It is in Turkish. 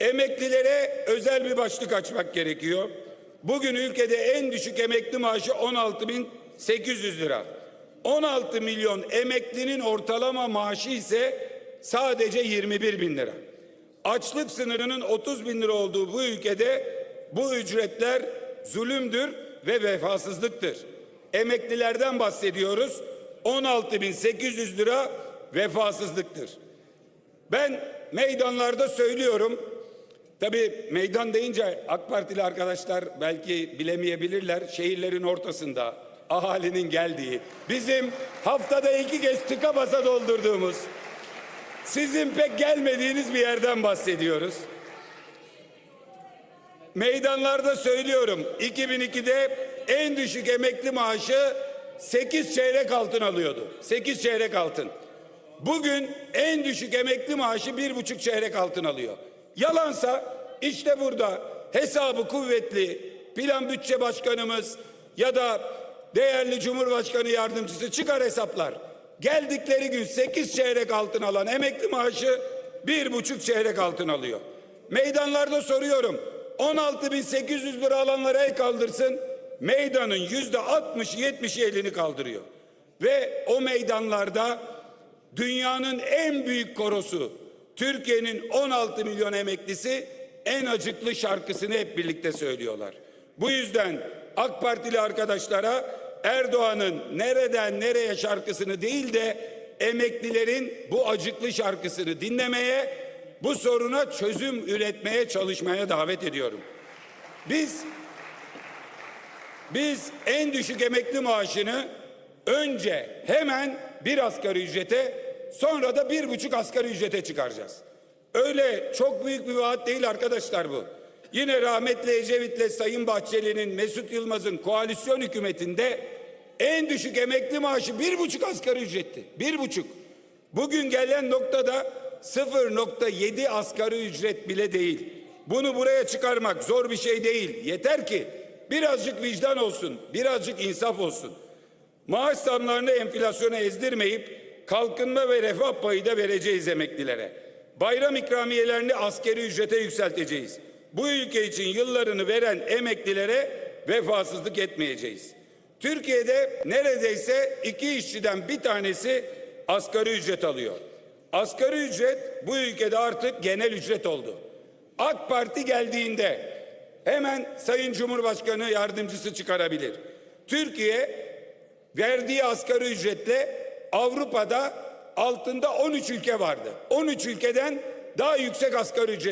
Emeklilere özel bir başlık açmak gerekiyor. Bugün ülkede en düşük emekli maaşı 16.800 lira. 16 milyon emeklinin ortalama maaşı ise sadece 21 bin lira. Açlık sınırının 30 bin lira olduğu bu ülkede bu ücretler zulümdür ve vefasızlıktır. Emeklilerden bahsediyoruz. 16.800 lira vefasızlıktır. Ben meydanlarda söylüyorum. Tabii meydan deyince AK Partili arkadaşlar belki bilemeyebilirler. Şehirlerin ortasında ahalinin geldiği, bizim haftada iki kez tıka basa doldurduğumuz, sizin pek gelmediğiniz bir yerden bahsediyoruz. Meydanlarda söylüyorum 2002'de en düşük emekli maaşı 8 çeyrek altın alıyordu. 8 çeyrek altın. Bugün en düşük emekli maaşı bir buçuk çeyrek altın alıyor. Yalansa işte burada hesabı kuvvetli plan bütçe başkanımız ya da değerli Cumhurbaşkanı yardımcısı çıkar hesaplar. Geldikleri gün 8 çeyrek altın alan emekli maaşı bir buçuk çeyrek altın alıyor. Meydanlarda soruyorum 16.800 lira alanlara el kaldırsın. Meydanın yüzde 60-70'i elini kaldırıyor. Ve o meydanlarda dünyanın en büyük korosu Türkiye'nin 16 milyon emeklisi en acıklı şarkısını hep birlikte söylüyorlar. Bu yüzden AK Partili arkadaşlara Erdoğan'ın nereden nereye şarkısını değil de emeklilerin bu acıklı şarkısını dinlemeye, bu soruna çözüm üretmeye çalışmaya davet ediyorum. Biz biz en düşük emekli maaşını önce hemen bir asgari ücrete sonra da bir buçuk asgari ücrete çıkaracağız. Öyle çok büyük bir vaat değil arkadaşlar bu. Yine rahmetli Ecevit'le Sayın Bahçeli'nin Mesut Yılmaz'ın koalisyon hükümetinde en düşük emekli maaşı bir buçuk asgari ücretti. Bir buçuk. Bugün gelen noktada 0.7 asgari ücret bile değil. Bunu buraya çıkarmak zor bir şey değil. Yeter ki birazcık vicdan olsun, birazcık insaf olsun. Maaş zamlarını enflasyona ezdirmeyip kalkınma ve refah payı da vereceğiz emeklilere. Bayram ikramiyelerini askeri ücrete yükselteceğiz. Bu ülke için yıllarını veren emeklilere vefasızlık etmeyeceğiz. Türkiye'de neredeyse iki işçiden bir tanesi asgari ücret alıyor. Asgari ücret bu ülkede artık genel ücret oldu. AK Parti geldiğinde hemen Sayın Cumhurbaşkanı yardımcısı çıkarabilir. Türkiye verdiği asgari ücretle Avrupa'da altında 13 ülke vardı. 13 ülkeden daha yüksek asgari ücret